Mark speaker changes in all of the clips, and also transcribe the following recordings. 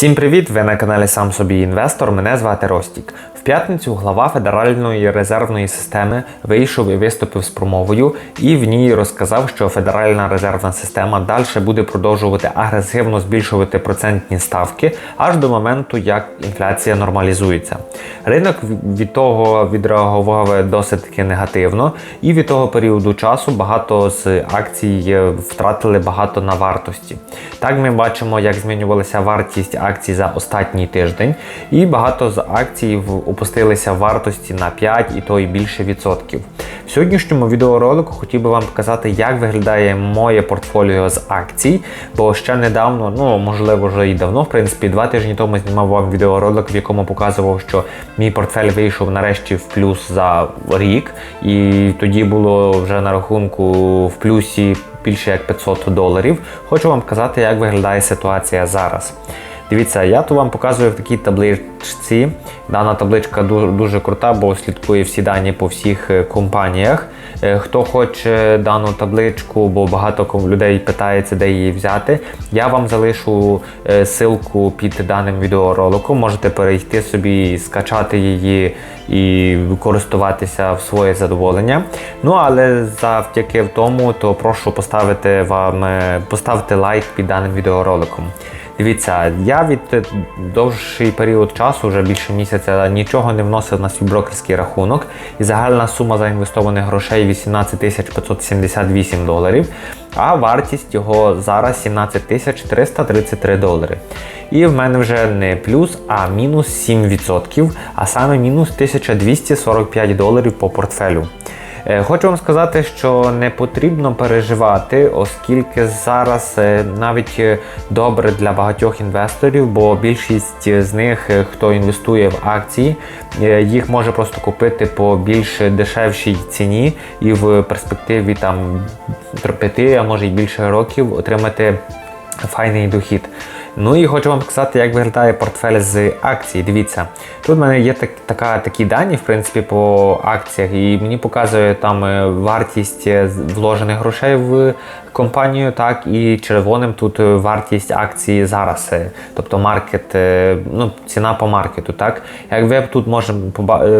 Speaker 1: Всім привіт! Ви на каналі Сам Собі Інвестор. Мене звати Ростік. В п'ятницю глава Федеральної резервної системи вийшов і виступив з промовою, і в ній розказав, що Федеральна резервна система далі буде продовжувати агресивно збільшувати процентні ставки аж до моменту, як інфляція нормалізується. Ринок від того відреагував досить таки негативно, і від того періоду часу багато з акцій втратили багато на вартості. Так ми бачимо, як змінювалася вартість акцій за останній тиждень, і багато з акцій опустилися вартості на 5 і то і більше відсотків. В сьогоднішньому відеоролику хотів би вам показати, як виглядає моє портфоліо з акцій, бо ще недавно, ну можливо, вже і давно, в принципі, два тижні тому знімав вам відеоролик, в якому показував, що мій портфель вийшов нарешті в плюс за рік, і тоді було вже на рахунку в плюсі більше як 500 доларів. Хочу вам показати, як виглядає ситуація зараз. Дивіться, я тут вам показую в такій табличці. Дана табличка дуже, дуже крута, бо слідкує всі дані по всіх е, компаніях. Е, Хто хоче дану табличку, бо багато людей питається, де її взяти. Я вам залишу е, ссылку під даним відеороликом. Можете перейти собі, скачати її і користуватися в своє задоволення. Ну але завдяки тому, то прошу поставити вам поставити лайк під даним відеороликом. Дивіться, я від е, довший період часу, вже більше місяця, нічого не вносив на свій брокерський рахунок, і загальна сума заінвестованих грошей 18 тисяч 578 доларів, а вартість його зараз 17 тисяч 333 долари. І в мене вже не плюс, а мінус 7%, а саме мінус 1245 доларів по портфелю. Е, Хочу вам сказати, що не потрібно переживати, оскільки зараз е, навіть е, добре для багатьох інвесторів, бо більшість з них, хто інвестує в акції, їх може просто купити по більш дешевшій ціні і в перспективі там 5, а може й більше років отримати файний дохід. Ну і хочу вам показати, як виглядає портфель з акцій. Дивіться, тут в мене є так, така, такі дані, в принципі, по акціях, і мені показує там е, вартість е, вложених грошей в компанію, так і червоним тут е, вартість акції зараз. е, Тобто маркет, е, ну, ціна по маркету. Так, як ви тут можемо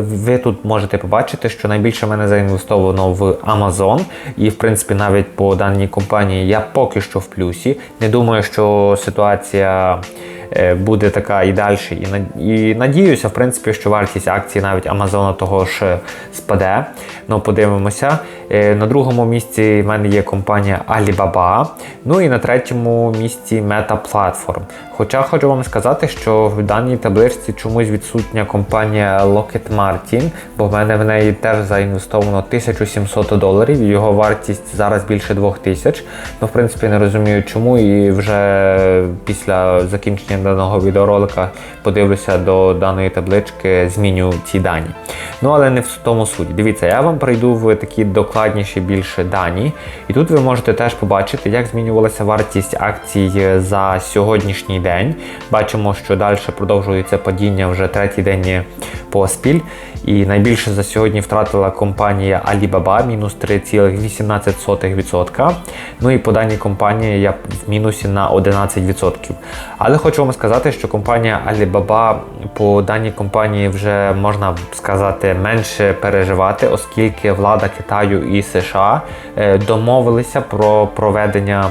Speaker 1: ви тут можете побачити, що найбільше мене заінвестовано в Amazon, і в принципі навіть по даній компанії я поки що в плюсі. Не думаю, що ситуація буде така і далі. І, надіюся, в принципі, що вартість акцій навіть Амазона того ж е, спаде. Ну, подивимося. Е, На другому місці в мене є компанія Alibaba. Ну і на третьому місці Meta Platform. Хоча хочу вам сказати, що в даній табличці чомусь відсутня компанія Lockheed Martin, бо в мене в неї теж заінвестовано 1700 доларів, його вартість зараз більше 2000. Ну, в принципі, не розумію чому, і вже після закінчення даного відеоролика подивлюся до даної таблички, зміню ці дані. Ну, але не в тому суть. Дивіться, я вам прийду в такі докладніші більше дані, і тут ви можете теж побачити, як змінювалася вартість акцій за сьогоднішній день. Бачимо, що далі продовжується падіння вже третій день поспіль. І найбільше за сьогодні втратила компанія Alibaba, мінус 3,18%. Ну і по даній компанії я в мінусі на 11%. Але хочу вам сказати, що компанія Alibaba по даній компанії вже можна сказати менше переживати, оскільки влада Китаю і США е, домовилися про проведення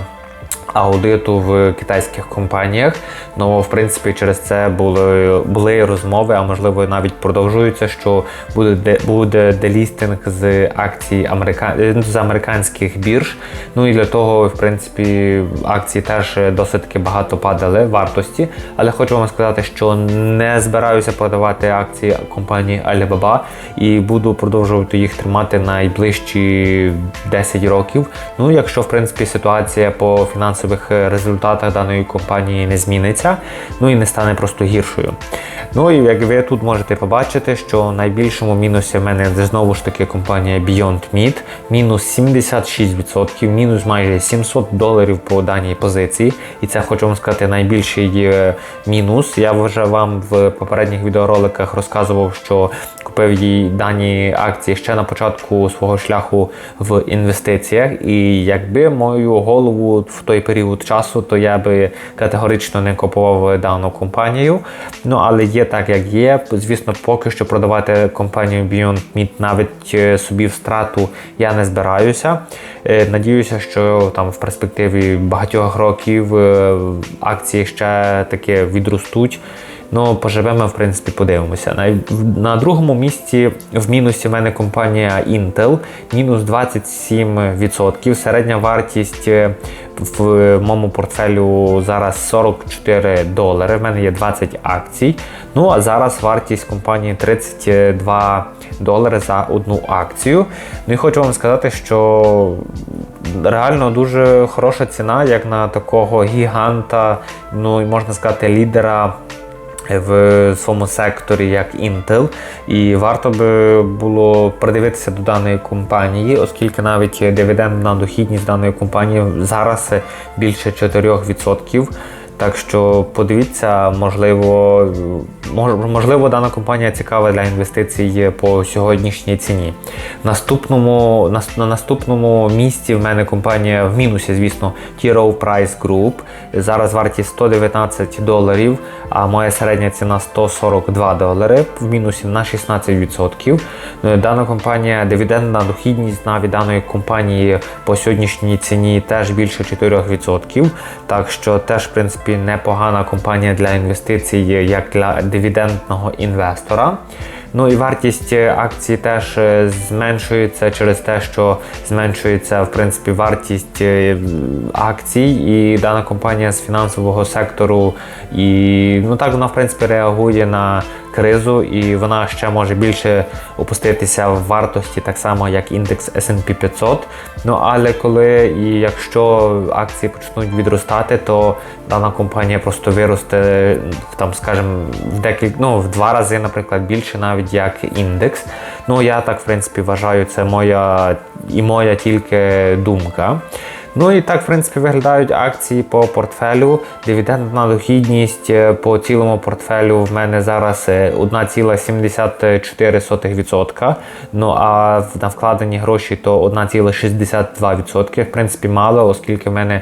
Speaker 1: аудиту в китайських компаніях. Ну, в принципі, через це були, були розмови, а можливо навіть продовжуються, що буде, буде делістинг з акцій америка... е, з американських бірж. Ну і для того, в принципі, акції теж досить багато падали вартості. Але хочу вам сказати, що не збираюся продавати акції компанії Alibaba і буду продовжувати їх тримати найближчі 10 років. Ну, якщо в принципі ситуація по фінансових е, результатах даної компанії не зміниться, ну і не стане просто гіршою. Ну і як ви тут можете побачити, що в найбільшому мінусі в мене знову ж таки компанія Beyond Meat, мінус 76%, мінус майже 700 доларів по даній позиції. І це хочу вам сказати найбільший е, мінус. Я вже вам в попередніх відеороликах розказував, що купив їй дані акції ще на початку свого шляху в інвестиціях. І якби мою голову в той період часу, то я би категорично не купував дану компанію. Ну але є так, як є. Звісно, поки що продавати компанію Beyond Meat навіть е, собі в страту я не збираюся. Е, Надіюся, що там в перспективі багатьох років е, акції ще таки відростуть. Ну, поживемо, в принципі, подивимося. На, на другому місці в мінусі в мене компанія Intel, мінус 27%. Середня вартість е, в моєму портфелю зараз 44 долари. В мене є 20 акцій. Ну а зараз вартість компанії 32 долари за одну акцію. Ну і хочу вам сказати, що реально дуже хороша ціна, як на такого гіганта, ну і можна сказати, лідера в своєму секторі як Intel, і варто би було придивитися до даної компанії, оскільки навіть дивідендна дохідність даної компанії зараз більше 4%. Так що подивіться, можливо, можливо, дана компанія цікава для інвестицій по сьогоднішній ціні. Наступному, на, на наступному місці в мене компанія в мінусі, звісно, T. Rowe Price Group. Зараз вартість 119 доларів, а моя середня ціна 142 долари, в мінусі на 16%. Е, Дана компанія, дивідендна дохідність навіть даної компанії по сьогоднішній ціні теж більше 4%. Так що теж, в принципі, непогана компанія для інвестицій, як для дивідендного інвестора. Ну і вартість акцій акції теж е, зменшується через те, що зменшується в принципі вартість е, акцій, і дана компанія з фінансового сектору, і ну так вона в принципі реагує на кризу, і вона ще може більше опуститися в вартості, так само як індекс S&P 500. Ну але коли і якщо акції почнуть відростати, то дана компанія просто виросте там, скажімо, в декілька ну, в два рази, наприклад, більше навіть як індекс. Ну я так в принципі вважаю, це моя і моя тільки думка. Ну і так, в принципі, виглядають акції по портфелю. Дивідендна дохідність е, по цілому портфелю в мене зараз е, 1,74%. Ну а на вкладені гроші то 1,62%. В принципі, мало, оскільки в мене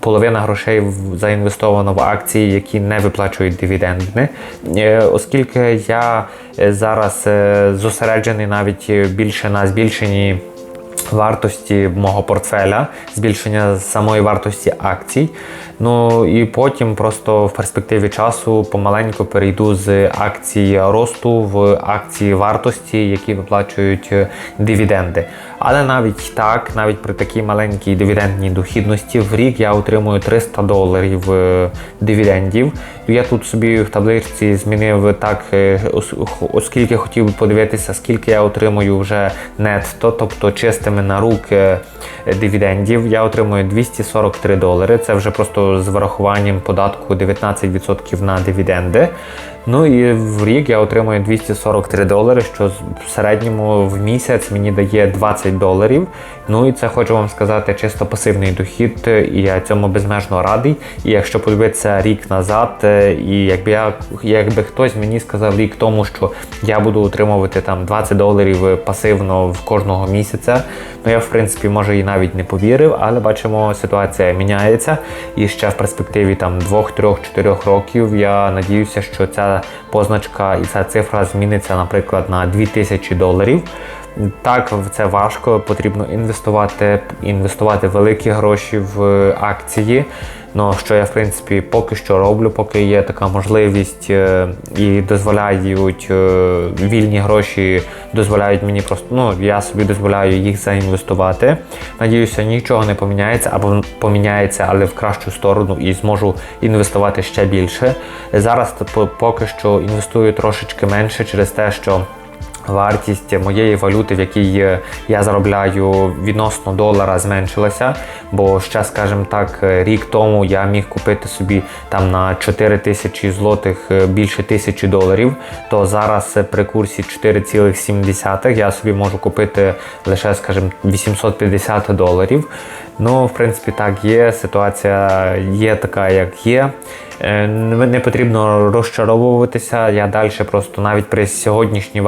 Speaker 1: половина грошей заінвестовано в акції, які не виплачують дивіденди. Е, Оскільки я е, зараз е, зосереджений навіть е, більше на збільшенні вартості мого портфеля, збільшення самої вартості акцій. Ну і потім просто в перспективі часу помаленьку перейду з акцій росту в акції вартості, які виплачують дивіденди. Але навіть так, навіть при такій маленькій дивідендній дохідності в рік я отримую 300 доларів е, дивідендів. Я тут собі в табличці змінив так, е, оскільки хотів би подивитися, скільки я отримую вже нетто, тобто чистими на руки дивідендів. Я отримую 243 долари. Це вже просто з врахуванням податку 19% на дивіденди. Ну і в рік я отримую 243 долари, що в середньому в місяць мені дає 20 доларів. Ну і це хочу вам сказати чисто пасивний дохід, е, і я цьому безмежно радий. І якщо подивитися рік назад, е, і якби я якби хтось мені сказав рік тому, що я буду отримувати там 20 доларів е, пасивно в кожного місяця, ну я в принципі може і навіть не повірив, але бачимо, ситуація міняється. І ще в перспективі там 2, 3, 4 років я надіюся, що ця позначка і ця цифра зміниться, наприклад, на 2000 доларів. Так, це важко, потрібно інвестувати, інвестувати великі гроші в акції. Ну, що я в принципі поки що роблю, поки є така можливість е, і дозволяють е, вільні гроші, дозволяють мені просто, ну я собі дозволяю їх заінвестувати. Надіюся, нічого не поміняється або поміняється, але в кращу сторону і зможу інвестувати ще більше. Зараз типу, поки що інвестую трошечки менше через те, що Вартість моєї валюти, в якій я заробляю відносно долара, зменшилася. Бо ще, скажімо так, рік тому я міг купити собі там на 4 тисячі злотих е, більше тисячі доларів. То зараз е, при курсі 4,7 я собі можу купити лише, скажімо, 850 доларів. Ну, в принципі, так є. Ситуація є така, як є. Е, Не потрібно розчаровуватися. Я далі просто навіть при сьогоднішній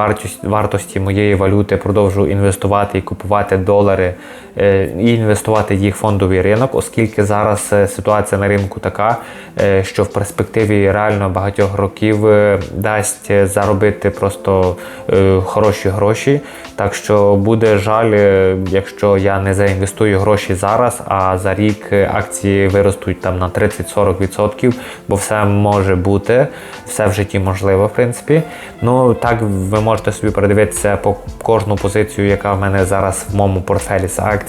Speaker 1: вартості, моєї валюти продовжу інвестувати і купувати долари і інвестувати їх в фондовий ринок, оскільки зараз е, ситуація на ринку така, е, що в перспективі реально багатьох років е, дасть е, заробити просто е, хороші гроші. Так що буде жаль, е, якщо я не заінвестую гроші зараз, а за рік е, акції виростуть там на 30-40%, бо все може бути, все в житті можливо, в принципі. Ну так ви можете собі передивитися по кожну позицію, яка в мене зараз в моєму портфелі з акцій.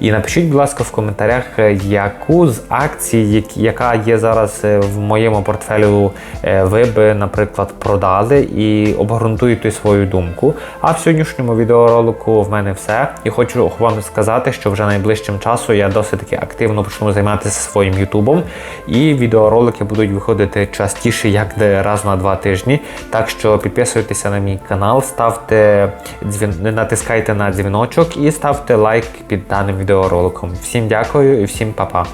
Speaker 1: І напишіть, будь ласка, в коментарях, е, яку з акцій, яка є зараз е, в моєму портфелю, е, ви би, наприклад, продали і обґрунтуйте свою думку. А в сьогоднішньому відеоролику в мене все. І хочу вам сказати, що вже найближчим часом я досить таки активно почну займатися своїм ютубом. І відеоролики будуть виходити частіше, як раз на два тижні. Так що підписуйтеся на мій канал, ставте натискайте на дзвіночок і ставте лайк під даним відеороликом. Всім дякую і всім па-па.